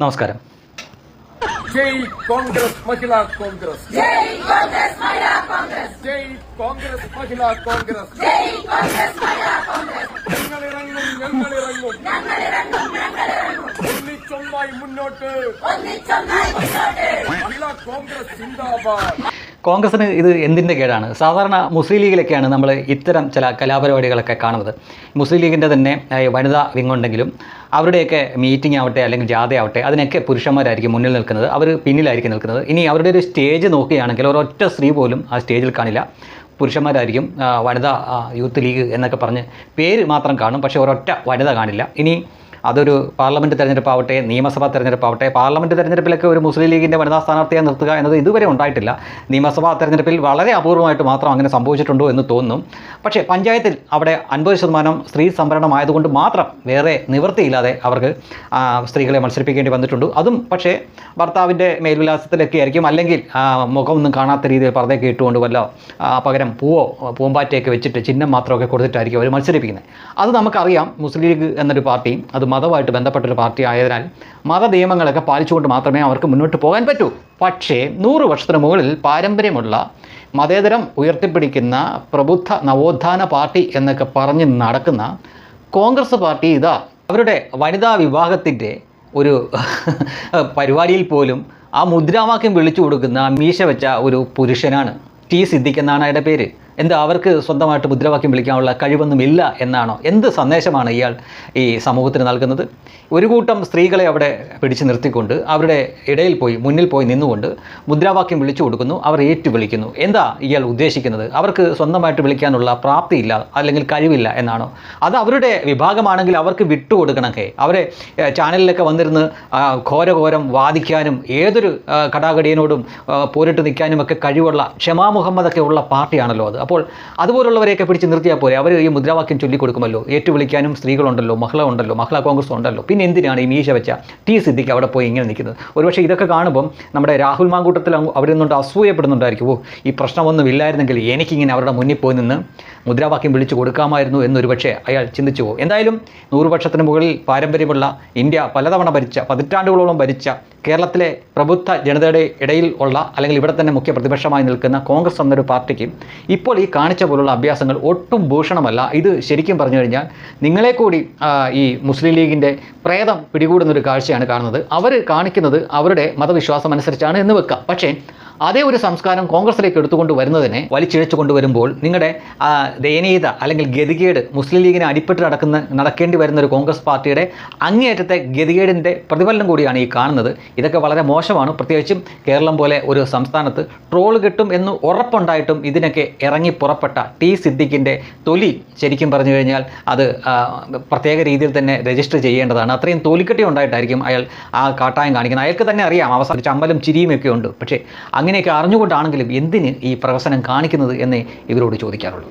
നമസ്കാരം. ജയ് കോൺഗ്രസ് മഹിളാ കോൺഗ്രസ്. ജയ് കോൺഗ്രസ് മഹിളാ കോൺഗ്രസ്. ജയ് കോൺഗ്രസ് മഹിളാ കോൺഗ്രസ്. ജയ് കോൺഗ്രസ് മഹിളാ കോൺഗ്രസ്. ഞങ്ങളിറങ്ങും ഞങ്ങളിറങ്ങും. ഒന്നിച്ചൊന്നായി മുന്നോട്ട്. മഹിളാ കോൺഗ്രസ് സിന്ദാബാദ്. കോൺഗ്രസിന് ഇത് എന്തിന്റെ കേടാണ്? സാധാരണ മുസ്ലിം ലീഗിലൊക്കെയാണ് നമ്മൾ ഇത്തരം ചില കലാപരിപാടികളൊക്കെ കാണുന്നത്. മുസ്ലിം ലീഗിന്റെ തന്നെ വനിതാ വിങ് ഉണ്ടെങ്കിലും അവരുടെയൊക്കെ മീറ്റിംഗ് ആവട്ടെ അല്ലെങ്കിൽ ജാഥയാവട്ടെ അതിനൊക്കെ പുരുഷന്മാരായിരിക്കും മുന്നിൽ നിൽക്കുന്നത്. അവർ പിന്നിലായിരിക്കും നിൽക്കുന്നത്. ഇനി അവരുടെ ഒരു സ്റ്റേജ് നോക്കുകയാണെങ്കിൽ ഒരൊറ്റ സ്ത്രീ പോലും ആ സ്റ്റേജിൽ കാണില്ല. പുരുഷന്മാരായിരിക്കും വനിതാ യൂത്ത് ലീഗ് എന്നൊക്കെ പറഞ്ഞ് പേര് മാത്രം കാണും. പക്ഷേ ഒരൊറ്റ വനിത കാണില്ല. ഇനി അതൊരു പാർലമെന്റ് തെരഞ്ഞെടുപ്പാവട്ടെ നിയമസഭാ തെരഞ്ഞെടുപ്പാവട്ടെ പാർലമെന്റ് തെരഞ്ഞെടുപ്പിലൊക്കെ ഒരു മുസ്ലിം ലീഗിന്റെ വനിതാ സ്ഥാനാർത്ഥിയെ നിർത്തുക എന്നത് ഇതുവരെ ഉണ്ടായിട്ടില്ല. നിയമസഭാ തെരഞ്ഞെടുപ്പിൽ വളരെ അപൂർവമായിട്ട് മാത്രം അങ്ങനെ സംഭവിച്ചിട്ടുണ്ടോ എന്ന് തോന്നും. പക്ഷേ പഞ്ചായത്തിൽ അവിടെ അൻപത് ശതമാനം സ്ത്രീ സംവരണമായതുകൊണ്ട് മാത്രം വേറെ നിവൃത്തിയില്ലാതെ അവർക്ക് സ്ത്രീകളെ മത്സരിപ്പിക്കേണ്ടി വന്നിട്ടുണ്ട്. അതും പക്ഷേ ഭർത്താവിന്റെ മേൽവിലാസത്തിലൊക്കെ ആയിരിക്കും അല്ലെങ്കിൽ മുഖമൊന്നും കാണാത്ത രീതിയിൽ പർദ്ദയൊക്കെ ഇട്ടുകൊണ്ട് വല്ല പകരം പൂവോ പൂമ്പാറ്റയൊക്കെ വെച്ചിട്ട് ചിഹ്നം മാത്രമൊക്കെ കൊടുത്തിട്ടായിരിക്കും അവർ മത്സരിപ്പിക്കുന്നത്. അത് നമുക്കറിയാം. മുസ്ലിം ലീഗ് എന്നൊരു പാർട്ടിയും അത് മതമായിട്ട് ബന്ധപ്പെട്ടൊരു പാർട്ടി ആയതിനാൽ മത നിയമങ്ങളൊക്കെ പാലിച്ചുകൊണ്ട് മാത്രമേ അവർക്ക് മുന്നോട്ട് പോകാൻ പറ്റൂ. പക്ഷേ നൂറ് വർഷത്തിന് മുകളിൽ പാരമ്പര്യമുള്ള മതേതരം ഉയർത്തിപ്പിടിക്കുന്ന പ്രബുദ്ധ നവോത്ഥാന പാർട്ടി എന്നൊക്കെ പറഞ്ഞ് നടക്കുന്ന കോൺഗ്രസ് പാർട്ടി ഇതാ. അവരുടെ വനിതാ വിഭാഗത്തിന്റെ ഒരു പരിപാടിയിൽ പോലും ആ മുദ്രാവാക്യം വിളിച്ചു കൊടുക്കുന്ന മീശ വെച്ച ഒരു പുരുഷനാണ് ടി സിദ്ദിഖ് എന്നാണ് അയാളുടെ പേര്. എന്താ അവർക്ക് സ്വന്തമായിട്ട് മുദ്രാവാക്യം വിളിക്കാനുള്ള കഴിവൊന്നുമില്ല എന്നാണോ? എന്ത് സന്ദേശമാണ് ഇയാൾ ഈ സമൂഹത്തിന് നൽകുന്നത്? ഒരു കൂട്ടം സ്ത്രീകളെ അവിടെ പിടിച്ചു നിർത്തിക്കൊണ്ട് അവരുടെ ഇടയിൽ പോയി മുന്നിൽ പോയി നിന്നുകൊണ്ട് മുദ്രാവാക്യം വിളിച്ചു കൊടുക്കുന്നു അവർ ഏറ്റു വിളിക്കുന്നു എന്താ ഇയാൾ ഉദ്ദേശിക്കുന്നത്? അവർക്ക് സ്വന്തമായിട്ട് വിളിക്കാനുള്ള പ്രാപ്തിയില്ല അല്ലെങ്കിൽ കഴിവില്ല എന്നാണോ? അത് അവരുടെ വിഭാഗമാണെങ്കിൽ അവർക്ക് വിട്ടുകൊടുക്കണമൊക്കെ അവരെ ചാനലിലൊക്കെ വന്നിരുന്ന് ഘോരഘോരം വാദിക്കാനും ഏതൊരു കടാകടിയനോടും പോരിട്ട് നിൽക്കാനും ഒക്കെ കഴിവുള്ള മുഹമ്മദ് മുഹമ്മദൊക്കെ ഉള്ള പാർട്ടിയാണല്ലോ അത്. അപ്പോൾ അതുപോലുള്ളവരെയൊക്കെ പിടിച്ച് നിർത്തിയാൽ പോലെ അവർ ഈ മുദ്രാവാക്യം ചൊല്ലിക്കൊടുക്കുമല്ലോ? ഏറ്റുവിളിക്കാനും സ്ത്രീകളുണ്ടല്ലോ മഹിള ഉണ്ടല്ലോ മഹിളാ കോൺഗ്രസ് ഉണ്ടല്ലോ. പിന്നെ എന്തിനാണ് ഈ മീശ വെച്ച ടി സിദ്ദിഖ് അവിടെ പോയി ഇങ്ങനെ നിൽക്കുന്നത്? ഒരുപക്ഷെ ഇതൊക്കെ കാണുമ്പം നമ്മുടെ രാഹുൽ മാങ്കൂട്ടത്തിൽ അവരിൽ നിന്നുകൊണ്ട് അസൂയപ്പെടുന്നുണ്ടായിരിക്കും ഓ ഈ പ്രശ്നമൊന്നും ഇല്ലായിരുന്നെങ്കിൽ എനിക്കിങ്ങനെ അവരുടെ മുന്നിൽ പോയി നിന്ന് മുദ്രാവാക്യം വിളിച്ചു കൊടുക്കാമായിരുന്നു എന്നൊരു പക്ഷേ അയാൾ ചിന്തിച്ചു പോകും. എന്തായാലും നൂറുപക്ഷത്തിന് മുകളിൽ പാരമ്പര്യമുള്ള ഇന്ത്യ പലതവണ ഭരിച്ച പതിറ്റാണ്ടുകളോളം ഭരിച്ച കേരളത്തിലെ പ്രബുദ്ധ ജനതയുടെ ഇടയിൽ ഉള്ള അല്ലെങ്കിൽ ഇവിടെ തന്നെ മുഖ്യ പ്രതിപക്ഷമായി നിൽക്കുന്ന കോൺഗ്രസ് എന്നൊരു പാർട്ടിക്ക് ഇപ്പോൾ ഈ കാണിച്ച പോലുള്ള അഭ്യാസങ്ങൾ ഒട്ടും ഭൂഷണമല്ല. ഇത് ശരിക്കും പറഞ്ഞു കഴിഞ്ഞാൽ നിങ്ങളെ കൂടി ഈ മുസ്ലിം ലീഗിന്റെ പ്രേതം പിടികൂടുന്നൊരു കാഴ്ചയാണ് കാണുന്നത്. അവർ കാണിക്കുന്നത് അവരുടെ മതവിശ്വാസം അനുസരിച്ചാണ് എന്ന് വെക്കാം. പക്ഷേ അതേ ഒരു സംസ്കാരം കോൺഗ്രസിലേക്ക് എടുത്തുകൊണ്ട് വരുന്നതിനെ വലിച്ചിഴച്ചു കൊണ്ടുവരുമ്പോൾ നിങ്ങളുടെ ദയനീയത അല്ലെങ്കിൽ ഗതികേട് മുസ്ലിം ലീഗിനെ അടിപ്പെട്ട് നടക്കുന്ന നടക്കേണ്ടി വരുന്ന ഒരു കോൺഗ്രസ് പാർട്ടിയുടെ അങ്ങേയറ്റത്തെ ഗതികേടിന്റെ പ്രതിഫലനം കൂടിയാണ് ഈ കാണുന്നത്. ഇതൊക്കെ വളരെ മോശമാണ്. പ്രത്യേകിച്ചും കേരളം പോലെ ഒരു സംസ്ഥാനത്ത് ട്രോൾ കിട്ടും എന്ന് ഉറപ്പുണ്ടായിട്ടും ഇതിനൊക്കെ ഇറങ്ങി പുറപ്പെട്ട ടി സിദ്ദിഖിന്റെ തൊലി ശരിക്കും പറഞ്ഞു കഴിഞ്ഞാൽ അത് പ്രത്യേക രീതിയിൽ തന്നെ രജിസ്റ്റർ ചെയ്യേണ്ടതാണ്. അത്രയും തൊലിക്കെട്ടി ഉണ്ടായിട്ടായിരിക്കും അയാൾ ആ കാട്ടായം കാണിക്കുന്നത്. അയാൾക്ക് തന്നെ അറിയാം. അവസാനം ചമ്മലും ചിരിയും ഒക്കെ ഉണ്ട്. പക്ഷേ അങ്ങനെയൊക്കെ അറിഞ്ഞുകൊണ്ടാണെങ്കിലും എന്തിന് ഈ പ്രഹസനം കാണിക്കുന്നത് എന്നേ ഇവരോട് ചോദിക്കാറുള്ളൂ.